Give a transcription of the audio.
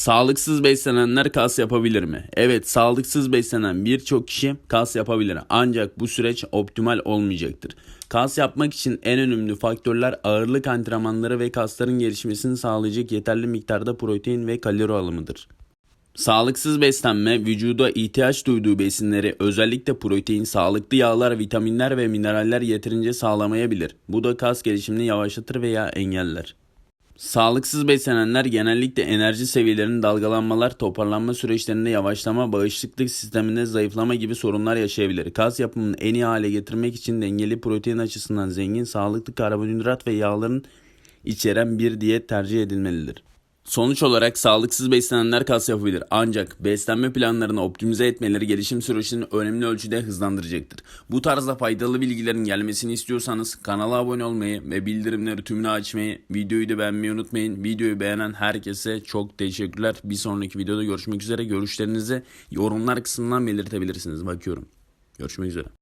Sağlıksız beslenenler kas yapabilir mi? Evet, sağlıksız beslenen birçok kişi kas yapabilir. Ancak bu süreç optimal olmayacaktır. Kas yapmak için en önemli faktörler ağırlık antrenmanları ve kasların gelişmesini sağlayacak yeterli miktarda protein ve kalori alımıdır. Sağlıksız beslenme vücuda ihtiyaç duyduğu besinleri özellikle protein, sağlıklı yağlar, vitaminler ve mineraller yeterince sağlamayabilir. Bu da kas gelişimini yavaşlatır veya engeller. Sağlıksız beslenenler genellikle enerji seviyelerinin dalgalanmalar, toparlanma süreçlerinde yavaşlama, bağışıklık sisteminde zayıflama gibi sorunlar yaşayabilir. Kas yapımını en iyi hale getirmek için dengeli protein açısından zengin, sağlıklı karbonhidrat ve yağların içeren bir diyet tercih edilmelidir. Sonuç olarak sağlıksız beslenenler kas yapabilir. Ancak beslenme planlarını optimize etmeleri gelişim sürecini önemli ölçüde hızlandıracaktır. Bu tarzda faydalı bilgilerin gelmesini istiyorsanız kanala abone olmayı ve bildirimleri tümünü açmayı, videoyu da beğenmeyi unutmayın. Videoyu beğenen herkese çok teşekkürler. Bir sonraki videoda görüşmek üzere. Görüşlerinizi yorumlar kısmından belirtebilirsiniz. Bakıyorum. Görüşmek üzere.